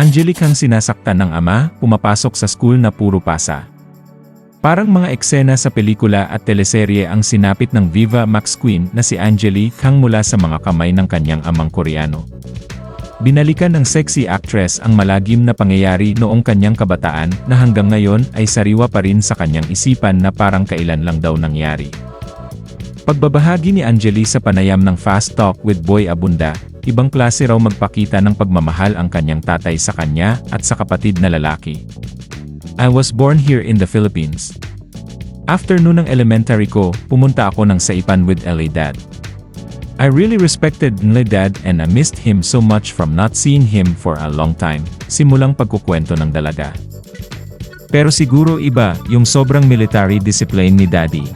Angelic ang sinasaktan ng ama, pumapasok sa school na puro pasa. Parang mga eksena sa pelikula at teleserye ang sinapit ng Viva Max Queen na si Angelique Kang mula sa mga kamay ng kanyang amang Koreano. Binalikan ng sexy actress ang malagim na pangyayari noong kanyang kabataan na hanggang ngayon ay sariwa pa rin sa kanyang isipan na parang kailan lang daw nangyari. Pagbabahagi ni Angeli sa panayam ng Fast Talk with Boy Abunda, ibang klase raw magpakita ng pagmamahal ang kanyang tatay sa kanya at sa kapatid na lalaki. I was born here in the Philippines. After noon ng elementary ko, pumunta ako ng Saipan with LA dad. I really respected my dad and I missed him so much from not seeing him for a long time, simulang pagkukwento ng dalaga. Pero siguro iba, yung sobrang military discipline ni daddy.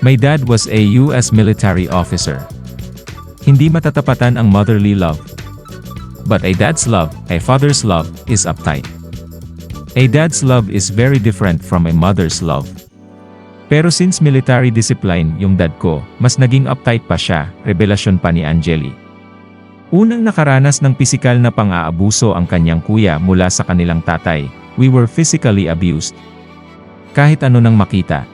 My dad was a US military officer. Hindi matatapatan ang motherly love. But a dad's love, a father's love, is uptight. A dad's love is very different from a mother's love. Pero since military discipline yung dad ko, mas naging uptight pa siya, revelasyon pa ni Angeli. Unang nakaranas ng pisikal na pang-aabuso ang kanyang kuya mula sa kanilang tatay, we were physically abused. Kahit ano nang makita.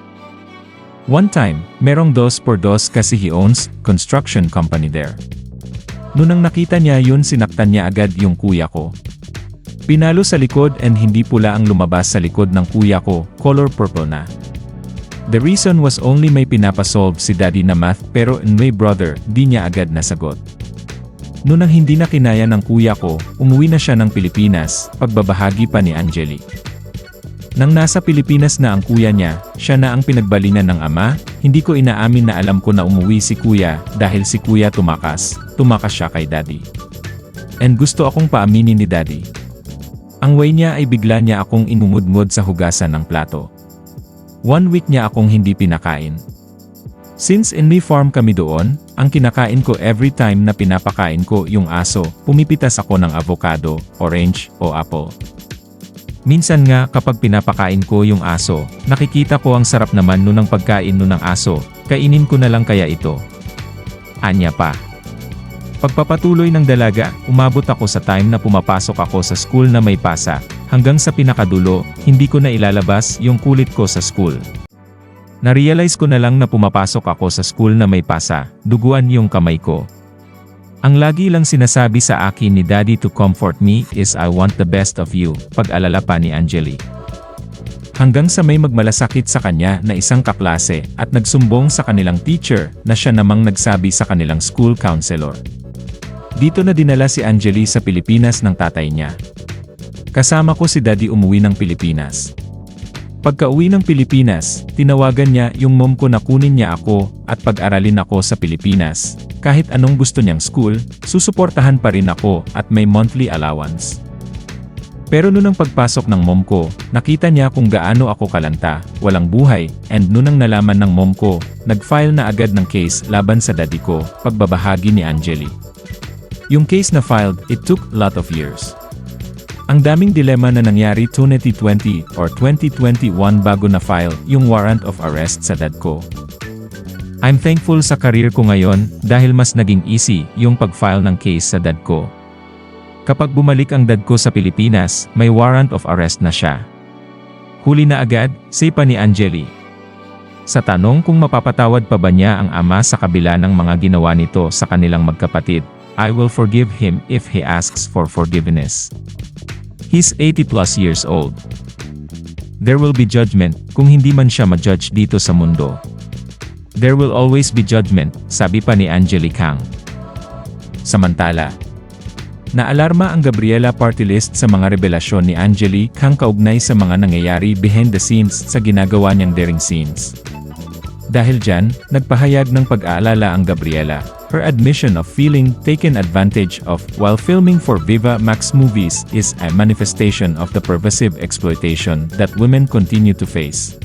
One time, merong dos por dos kasi he owns construction company there. Nunang nakita niya yun sinaktan niya agad yung kuya ko. Pinalo sa likod and hindi pula ang lumabas sa likod ng kuya ko, color purple na. The reason was only may pinapasolve si daddy na math pero in my brother, di niya agad nasagot. Nunang hindi na kinaya ng kuya ko, umuwi na siya ng Pilipinas, pagbabahagi pa ni Angeli. Nang nasa Pilipinas na ang kuya niya, siya na ang pinagbalinan ng ama, hindi ko inaamin na alam ko na umuwi si kuya dahil si kuya tumakas, tumakas siya kay daddy. And gusto akong paaminin ni daddy. Ang way niya ay bigla niya akong inumudmod sa hugasan ng plato. One week niya akong hindi pinakain. Since in my farm kami doon, ang kinakain ko every time na pinapakain ko yung aso, pumipitas ako ng avocado, orange, o apple. Minsan nga kapag pinapakain ko yung aso, nakikita ko ang sarap naman nun ng pagkain nun ng aso, kainin ko na lang kaya ito. Anya pa. Pagpapatuloy ng dalaga, umabot ako sa time na pumapasok ako sa school na may pasa, hanggang sa pinakadulo, hindi ko na ilalabas yung kulit ko sa school. Narealize ko na lang na pumapasok ako sa school na may pasa, duguan yung kamay ko. Ang lagi lang sinasabi sa akin ni Daddy to comfort me is I want the best of you, pag-alala pa ni Angelique. Hanggang sa may magmalasakit sa kanya na isang kaklase at nagsumbong sa kanilang teacher na siya namang nagsabi sa kanilang school counselor. Dito na dinala si Angeli sa Pilipinas ng tatay niya. Kasama ko si Daddy umuwi ng Pilipinas. Pagka-uwi ng Pilipinas, tinawagan niya yung mom ko na kunin niya ako at pag-aralin ako sa Pilipinas. Kahit anong gusto niyang school, susuportahan pa rin ako at may monthly allowance. Pero noong pagpasok ng mom ko, nakita niya kung gaano ako kalanta, walang buhay, and nunang nalaman ng mom ko, nag-file na agad ng case laban sa daddy ko, pagbabahagi ni Angeli. Yung case na filed, it took lot of years. Ang daming dilema na nangyari 2020 or 2021 bago na file yung warrant of arrest sa dad ko. I'm thankful sa career ko ngayon dahil mas naging easy yung pag-file ng case sa dad ko. Kapag bumalik ang dad ko sa Pilipinas, may warrant of arrest na siya. Huli na agad, say pa ni Angeli. Sa tanong kung mapapatawad pa ba niya ang ama sa kabila ng mga ginawa nito sa kanilang magkapatid, I will forgive him if he asks for forgiveness. He's 80 plus years old. There will be judgment kung hindi man siya ma-judge dito sa mundo. There will always be judgment, sabi pa ni Angeli Kang. Samantala, naalarma ang Gabriela party list sa mga revelasyon ni Angeli Kang kaugnay sa mga nangyayari behind the scenes sa ginagawa niyang daring scenes. Dahil dyan, nagpahayag ng pag-aalala ang Gabriela, her admission of feeling taken advantage of while filming for Viva Max movies is a manifestation of the pervasive exploitation that women continue to face.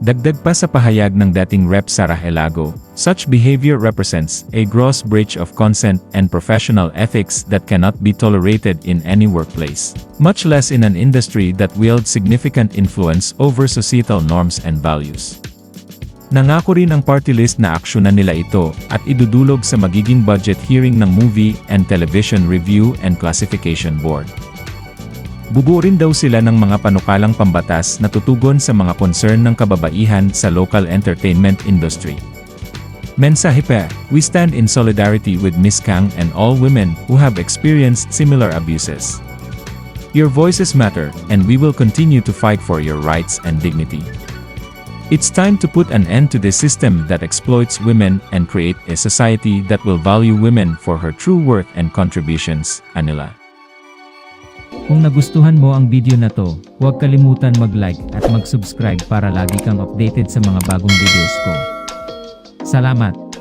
Dagdag pa sa pahayag ng dating Rep Sarah Elago, such behavior represents a gross breach of consent and professional ethics that cannot be tolerated in any workplace, much less in an industry that wields significant influence over societal norms and values. Nangako rin ang party list na aksyonan nila ito at idudulog sa magiging budget hearing ng Movie and Television Review and Classification Board. Bubuo rin daw sila ng mga panukalang pambatas na tutugon sa mga concern ng kababaihan sa local entertainment industry. Mensahe pa, we stand in solidarity with Miss Kang and all women who have experienced similar abuses. Your voices matter, and we will continue to fight for your rights and dignity. It's time to put an end to this system that exploits women and create a society that will value women for her true worth and contributions, Anila. Kung nagustuhan mo ang video na to, huwag kalimutan mag-like at mag-subscribe para lagi kang updated sa mga bagong videos ko. Salamat!